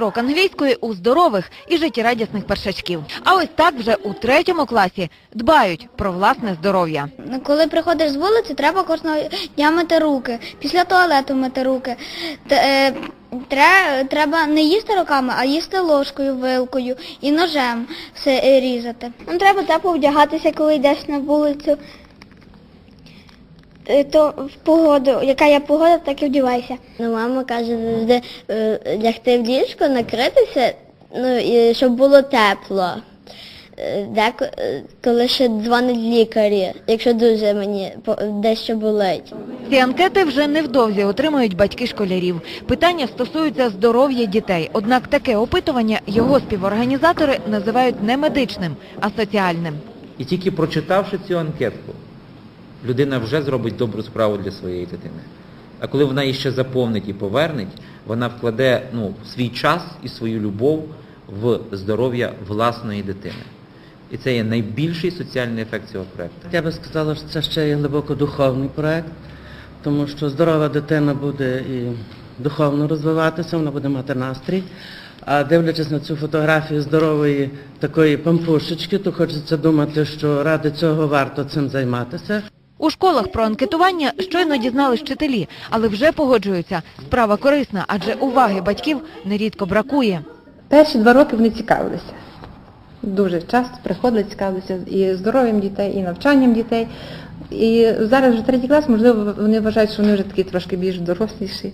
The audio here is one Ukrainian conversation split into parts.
Урок англійської у здорових і життєрадісних першачків. А ось так вже у третьому класі дбають про власне здоров'я. Коли приходиш з вулиці, треба кожного дня мити руки. Після туалету мити руки. Е, тре- Треба не їсти руками, а їсти ложкою, вилкою і ножем все різати. Треба тепло вдягатися, коли йдеш на вулицю. Е, То в погоду, яка є погода, так і вдівайся. Ну, мама каже завжди е, лягти в ліжко, накритися, ну, і щоб було тепло. Е, Деко, е, коли ще дзвонить лікарі, якщо дуже мені по- дещо болить. Ці анкети вже невдовзі отримають батьки школярів. Питання стосуються здоров'я дітей. Однак таке опитування його співорганізатори називають не медичним, а соціальним. І тільки прочитавши цю анкетку, людина вже зробить добру справу для своєї дитини. А коли вона її ще заповнить і повернеть, вона вкладе ну, свій час і свою любов в здоров'я власної дитини. І це є найбільший соціальний ефект цього проєкту. Я би сказала, що це ще є глибоко духовний проект, тому що здорова дитина буде і духовно розвиватися, вона буде мати настрій. А дивлячись на цю фотографію здорової такої пампушечки, то хочеться думати, що ради цього варто цим займатися. У школах про анкетування щойно дізнались вчителі, але вже погоджуються. Справа корисна, адже уваги батьків нерідко бракує. Перші два роки вони цікавилися. Дуже часто приходили, цікавилися і здоров'ям дітей, і навчанням дітей. І зараз вже третій клас, можливо, вони вважають, що вони вже такі трошки більш доросліші,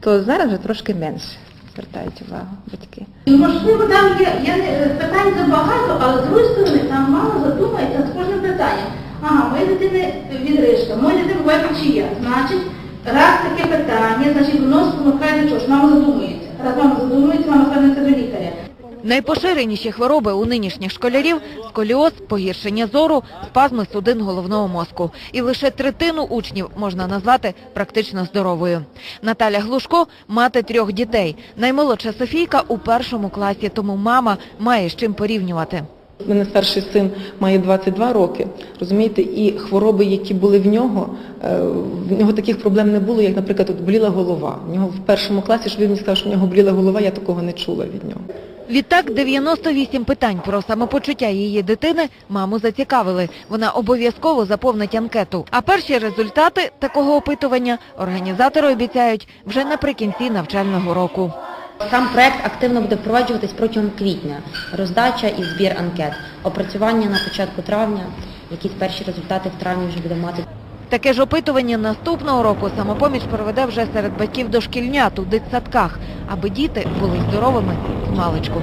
то зараз вже трошки менше звертають увагу батьки. Можливо, там є, є не- питань забагато, але з другої сторони там мало Ага, моя дитини відрижка, моя дитина буває печія. Значить, раз таке питання, значить воно спонукає до чого ж мама задумується. Раз мама задумується, мама звернеться до лікаря. Найпоширеніші хвороби у нинішніх школярів – сколіоз, погіршення зору, спазми судин головного мозку. І лише третину учнів можна назвати практично здоровою. Наталя Глушко – мати трьох дітей. Наймолодша Софійка у першому класі, тому мама має з чим порівнювати. У мене старший син має 22 роки, розумієте, і хвороби, які були в нього, е, в нього таких проблем не було, як, наприклад, от боліла голова. В нього в першому класі, щоб він сказав, що в нього боліла голова, я такого не чула від нього. Відтак 98 питань про самопочуття її дитини маму зацікавили. Вона обов'язково заповнить анкету. А перші результати такого опитування організатори обіцяють вже наприкінці навчального року. Сам проект активно буде впроваджуватись протягом квітня. Роздача і збір анкет. Опрацювання на початку травня, якісь перші результати в травні вже буде мати. Таке ж опитування наступного року самопоміч проведе вже серед батьків дошкільнят у дитсадках, аби діти були здоровими з маличку.